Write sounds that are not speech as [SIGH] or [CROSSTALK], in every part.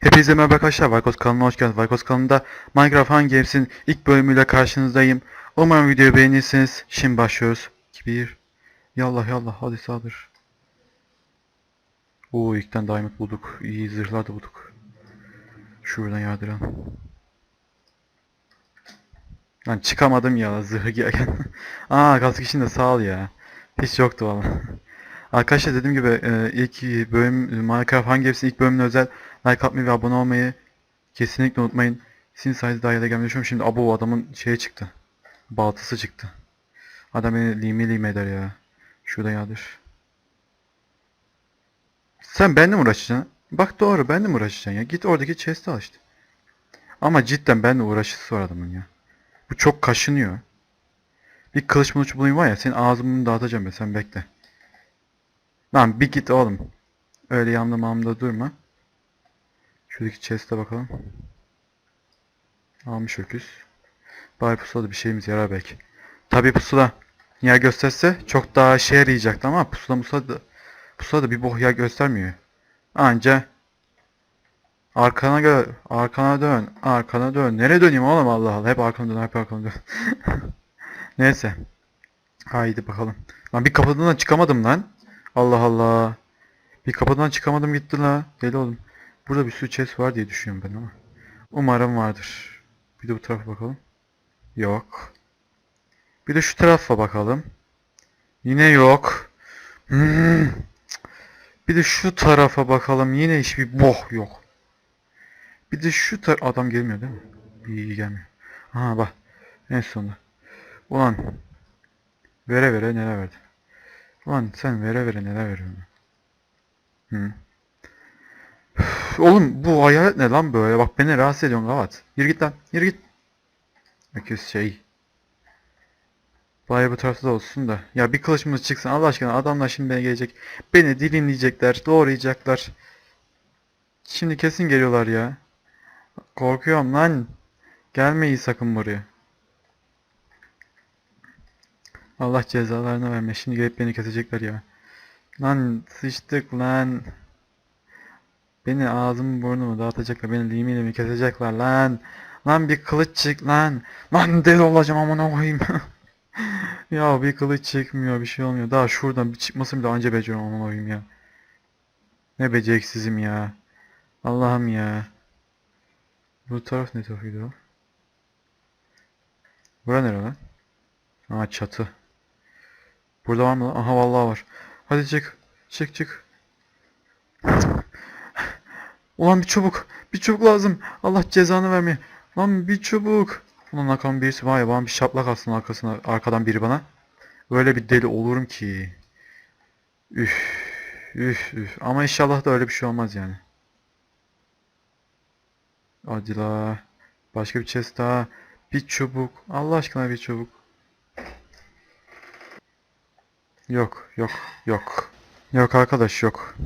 Hepinize merhaba arkadaşlar. Vikos kanalına hoş geldiniz. Vikos kanalında Minecraft Hunger Games'in ilk bölümüyle karşınızdayım. Umarım videoyu beğenirsiniz. Şimdi başlıyoruz. 2 1 Yallah yallah hadi saldır. Oo ilkten diamond bulduk. İyi zırhlar da bulduk. Şuradan yardıran. Lan çıkamadım ya zırhı giyerken. [LAUGHS] Aa kask için de sağ ol ya. Hiç yoktu valla. [LAUGHS] Arkadaşlar dediğim gibi e, ilk bölüm Minecraft Hunger Games'in ilk bölümüne özel like atmayı ve abone olmayı kesinlikle unutmayın. Sizin sayenizde daha yere gelmeyi. Şimdi abo adamın şeye çıktı. Baltası çıktı. Adam beni lime lime eder ya. Şurada yadır. Sen benimle mi uğraşacaksın? Bak doğru benimle mi uğraşacaksın ya? Git oradaki chest'i al işte. Ama cidden benimle uğraşısı var adamın ya. Bu çok kaşınıyor. Bir kılıç mılıç bulayım var ya senin ağzını dağıtacağım ben sen bekle. Lan bir git oğlum. Öyle yanımda mamda durma. Şuradaki chest'e bakalım. Almış öküz. Bari pusulada bir şeyimiz yarar belki. Tabi pusula yer gösterse çok daha işe yarayacaktı ama pusula musula da, pusula da bir boh yer göstermiyor. Anca arkana gö arkana dön, arkana dön. Nereye döneyim oğlum Allah Allah. Hep arkana dön, hep arkana dön. [LAUGHS] Neyse. Haydi bakalım. Lan bir kapıdan da çıkamadım lan. Allah Allah. Bir kapıdan çıkamadım gitti la. Deli oğlum. Burada bir sürü chest var diye düşünüyorum ben ama. Umarım vardır. Bir de bu tarafa bakalım. Yok. Bir de şu tarafa bakalım. Yine yok. Hmm. Bir de şu tarafa bakalım. Yine hiçbir boh yok. Bir de şu tar adam gelmiyor değil mi? İyi gelmiyor. Ha bak. En sonunda. Ulan. Vere vere neler verdi. Ulan sen vere vere neler veriyorsun? Hı. Üf, Oğlum bu hayalet ne lan böyle? Bak beni rahatsız ediyorsun kavat. Yürü git lan. Yürü git. Öküz şey. Bari bu tarafta da olsun da. Ya bir kılıçımız çıksın Allah aşkına adamlar şimdi beni gelecek. Beni dilimleyecekler. Doğrayacaklar. Şimdi kesin geliyorlar ya. Korkuyorum lan. Gelmeyin sakın buraya. Allah cezalarını verme. Şimdi gelip beni kesecekler ya. Lan sıçtık lan. Beni ağzımı burnumu dağıtacaklar. Beni limi limi kesecekler lan. Lan bir kılıç çık lan. Lan deli olacağım amına koyayım. [LAUGHS] ya bir kılıç çıkmıyor bir şey olmuyor. Daha şuradan bir çıkmasın bile anca beceriyorum amına koyayım ya. Ne beceriksizim ya. Allah'ım ya. Bu taraf ne tarafıydı o? Bura nere lan? Aa çatı. Burada var mı lan? Aha vallahi var. Hadi çık. Çık çık. Ulan bir çubuk. Bir çubuk lazım. Allah cezanı vermeye. Lan bir çubuk. Ulan arkamdan birisi var ya bana bir şaplak atsın arkasına, arkadan biri bana. Öyle bir deli olurum ki. Üf. Üf üf. Ama inşallah da öyle bir şey olmaz yani. Hadi. Başka bir chest daha. Bir çubuk. Allah aşkına bir çubuk. Yok, yok, yok. Yok arkadaş yok.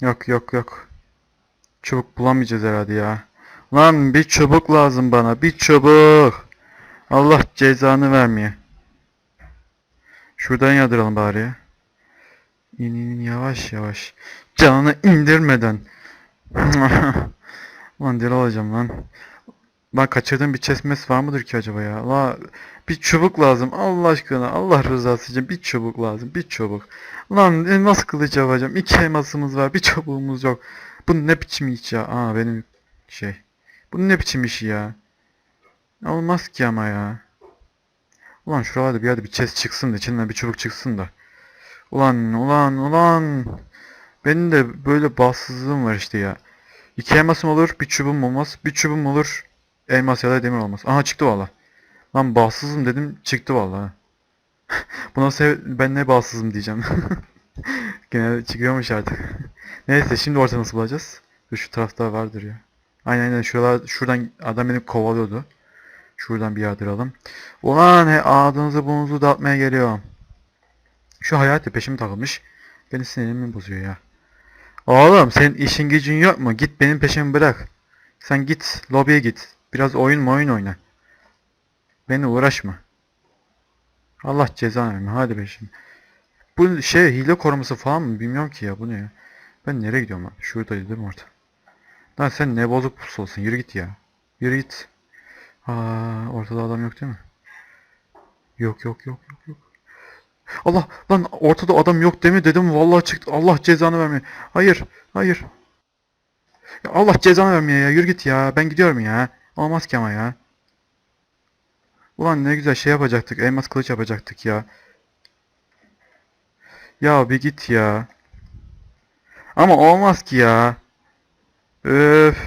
Yok, yok, yok. Çubuk bulamayacağız herhalde ya. Lan bir çubuk lazım bana. Bir çubuk. Allah cezanı vermeye. Şuradan yadıralım bari. İn in yavaş yavaş. Canını indirmeden. [LAUGHS] Lan deli olacağım lan. Lan kaçırdığım bir chestmes var mıdır ki acaba ya? La bir çubuk lazım Allah aşkına Allah rızası için bir çubuk lazım bir çubuk. Lan e, nasıl kılıç yapacağım? İki elmasımız var bir çubuğumuz yok. Bu ne biçim iş ya? Aa benim şey. Bu ne biçim iş ya? Olmaz ki ama ya. Ulan şuralarda bir yerde bir chest çıksın da içinden bir çubuk çıksın da. Ulan ulan ulan. Benim de böyle bahtsızlığım var işte ya. İki elmasım olur, bir çubuğum olmaz. Bir çubuğum olur, elmas ya da demir olmaz. Aha çıktı valla. Lan bahtsızım dedim, çıktı valla. [LAUGHS] Buna ben ne bahtsızım diyeceğim. [LAUGHS] Gene çıkıyormuş artık. Neyse şimdi orta nasıl bulacağız? Şu tarafta vardır ya. Aynen aynen şuralar, şuradan adam beni kovalıyordu. Şuradan bir yardıralım. Ulan he ağzınızı burnunuzu dağıtmaya geliyorum. Şu hayat peşimi takılmış. Beni sinirimi bozuyor ya. Oğlum senin işin gücün yok mu? Git benim peşimi bırak. Sen git lobiye git. Biraz oyun mu oyun oyna. Beni uğraşma. Allah cezanı. Hadi be. Bu şey hile koruması falan mı? Bilmiyorum ki ya. Bu ne ya? Ben nereye gidiyorum lan? Şuradaydı değil mi orada? Lan sen ne bozuk pusu olsun. Yürü git ya. Yürü git. Aa, ortada adam yok değil mi? Yok yok yok yok yok. Allah lan ortada adam yok değil mi dedim vallahi çıktı. Allah cezanı vermiyor. Hayır. Hayır. Ya Allah cezanı vermiyor ya. Yürü git ya. Ben gidiyorum ya. Olmaz ki ama ya. Ulan ne güzel şey yapacaktık. Elmas kılıç yapacaktık ya. Ya bir git ya. Ama olmaz ki ya. Öf.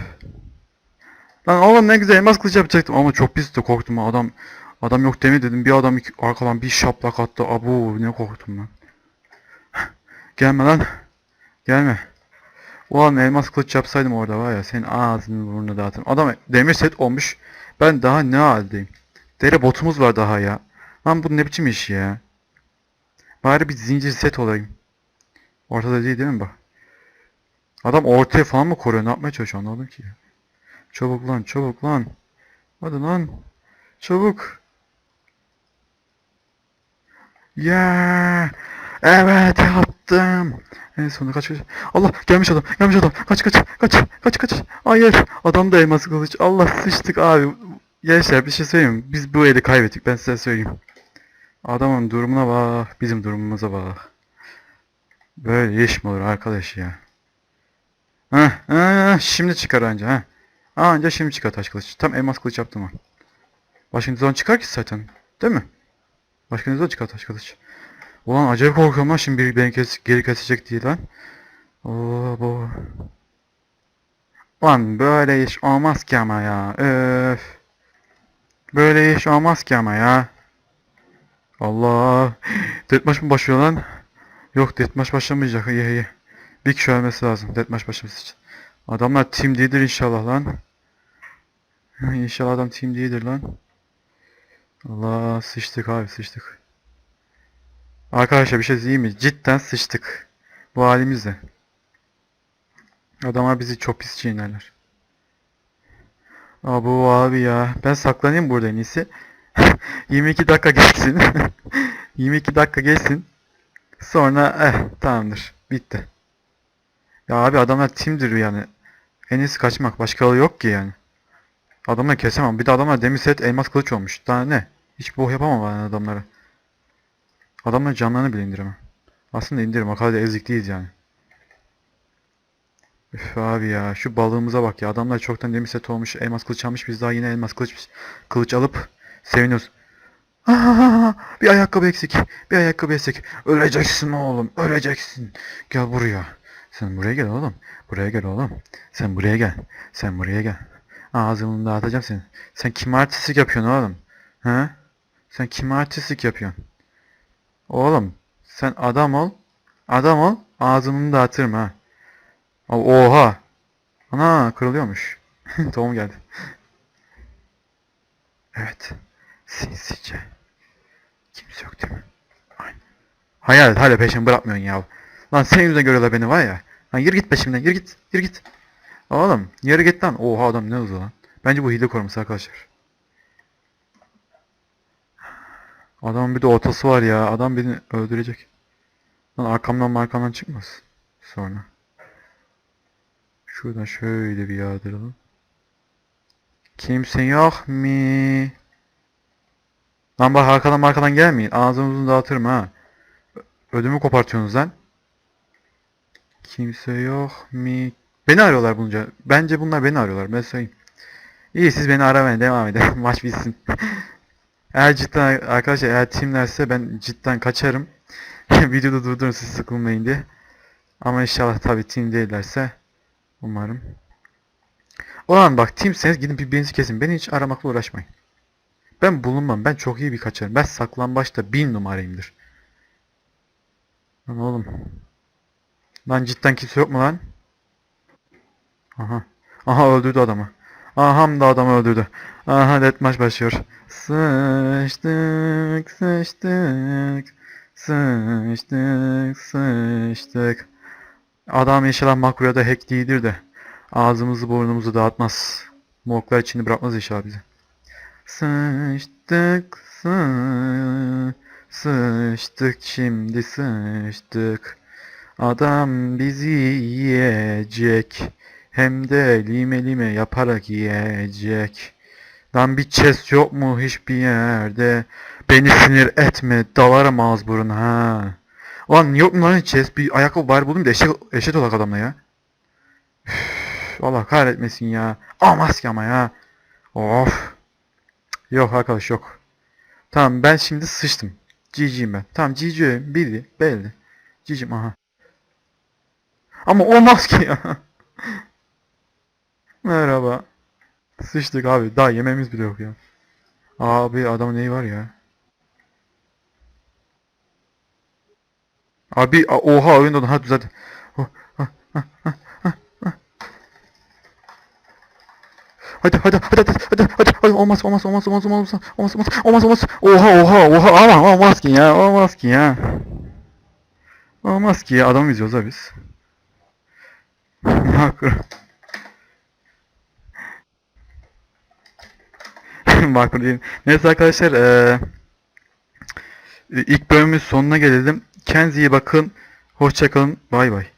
Lan oğlum ne güzel elmas kılıç yapacaktım ama çok pis de korktum adam. Adam yok demi dedim. Bir adam iki- arkadan bir şaplak attı. Abu ne korktum lan. [LAUGHS] Gelme lan. Gelme. Ulan elmas kılıç yapsaydım orada var ya senin ağzını burnunu dağıtırım. Adam demir set olmuş. Ben daha ne haldeyim? Dere botumuz var daha ya. Lan bu ne biçim iş ya? Bari bir zincir set olayım. Ortada değil değil mi bak? Adam ortaya falan mı koruyor? Ne yapmaya çalışıyor anlamadım ki. Çabuk lan çabuk lan. Hadi lan. Çabuk. Ya. Evet yaptım. En sonunda kaç kaç. Allah gelmiş adam. Gelmiş adam. Kaç kaç. Kaç. Kaç kaç. Hayır. Adam da elmas kılıç. Allah sıçtık abi. Gençler bir şey söyleyeyim? Biz bu eli kaybettik. Ben size söyleyeyim. Adamın durumuna bak. Bizim durumumuza bak. Böyle iş mi olur arkadaş ya? Heh, heh, şimdi çıkar anca ha. Anca şimdi çıkar taş kılıç. Tam elmas kılıç yaptım ha. Başka zaman çıkar ki zaten? Değil mi? Başka zaman çıkar taş kılıç? Ulan acayip korkuyorum lan şimdi biri beni kes geri kesecek diye lan. Oo bu. Lan böyle iş olmaz ki ama ya. Öf. Böyle iş olmaz ki ama ya. Allah. Deathmatch mı başlıyor lan? Yok deathmatch başlamayacak. İyi iyi. Bir kişi ölmesi lazım deathmatch başlaması için. Adamlar team değildir inşallah lan. İnşallah adam team değildir lan. Allah sıçtık abi sıçtık. Arkadaşlar bir şey diyeyim mi? Cidden sıçtık. Bu halimizle. Adamlar bizi çok pis çiğnerler. Aa bu abi ya. Ben saklanayım burada en iyisi. [LAUGHS] 22 dakika geçsin. [LAUGHS] 22 dakika geçsin. Sonra eh tamamdır. Bitti. Ya abi adamlar timdir yani. En iyisi kaçmak. Başka yolu yok ki yani. Adamları kesemem. Bir de adamlar demir set elmas kılıç olmuş. Daha ne? Hiç boh yapamam ben adamlara. Adamların canlarını bile indiremem. Aslında indiririm. O kadar da ezik değiliz yani. Üf abi ya. Şu balığımıza bak ya. Adamlar çoktan demir set olmuş. Elmas kılıç almış. Biz daha yine elmas kılıç kılıç alıp seviniyoruz. Bir ayakkabı eksik. Bir ayakkabı eksik. Öleceksin oğlum. Öleceksin. Gel buraya. Sen buraya gel oğlum. Buraya gel oğlum. Sen buraya gel. Sen buraya gel. Ağzını dağıtacağım seni. Sen kim artistlik yapıyorsun oğlum? He? Sen kim artistlik yapıyorsun? Oğlum sen adam ol. Adam ol. Ağzını dağıtırım ha. Oha. Ana kırılıyormuş. [LAUGHS] Tohum geldi. Evet. Sinsice. Kimse yok değil mi? Aynen. Hayal hala peşimi bırakmıyorsun ya. Lan senin yüzünden görüyorlar beni var ya. Lan yürü git peşimden yürü git. Yürü git. Oğlum yürü git lan. Oha adam ne hızlı lan. Bence bu hile koruması arkadaşlar. Adamın bir de ortası var ya. Adam beni öldürecek. Lan arkamdan arkamdan çıkmaz. Sonra. Şuradan şöyle bir yağdıralım. Kimse yok mi? Lan bak arkadan arkadan gelmeyin. Ağzınızı dağıtırım ha. Ödümü kopartıyorsunuz lan. Kimse yok mi? Beni arıyorlar bunca. Bence bunlar beni arıyorlar. Ben söyleyeyim. İyi siz beni aramayın. Devam edin. [LAUGHS] Maç bitsin. eğer cidden arkadaşlar eğer timlerse ben cidden kaçarım. [LAUGHS] Videoda durdurun siz sıkılmayın diye. Ama inşallah tabii team değillerse umarım. O an bak teamseniz gidin birbirinizi kesin. Beni hiç aramakla uğraşmayın. Ben bulunmam. Ben çok iyi bir kaçarım. Ben saklambaçta bin numarayımdır. Lan oğlum. Lan cidden kimse yok mu lan? Aha. Aha öldürdü adamı. Aha da adamı öldürdü. Aha deathmatch başlıyor. Sıçtık sıçtık. Sıçtık sıçtık. Adam inşallah makroya hack değildir de. Ağzımızı burnumuzu dağıtmaz. Morglar içini bırakmaz inşallah bize. Sıçtık sı sıçtık şimdi sıçtık. Adam bizi yiyecek. Hem de lime lime yaparak yiyecek. Lan bir chest yok mu hiçbir yerde? Beni sinir etme dalarım ağız burun ha. Lan yok mu lan chest? Bir ayakkabı bari bulayım da eşek, eşit olak adamla ya. Üf, Allah kahretmesin ya. Aa maske ama ya. Of. Yok arkadaş yok. Tamam ben şimdi sıçtım. GG'yim ben. Tamam GG bildi belli. GG'yim aha. Ama o maske ya. [LAUGHS] Merhaba. Sıçtık abi. Daha yememiz bile yok ya. Abi adamın neyi var ya? Abi oha oyun dondu. Ha ah. Hadi hadi hadi hadi hadi hadi hadi olmaz olmaz olmaz olmaz olmaz olmaz olmaz olmaz olmaz oha oha oha ama olmaz ki ya olmaz ki ya olmaz ki ya adam izliyoruz ha biz Makro [LAUGHS] Makro değil. Neyse arkadaşlar eee ilk bölümün sonuna gelelim. Kendinize iyi bakın. Hoşçakalın bay bay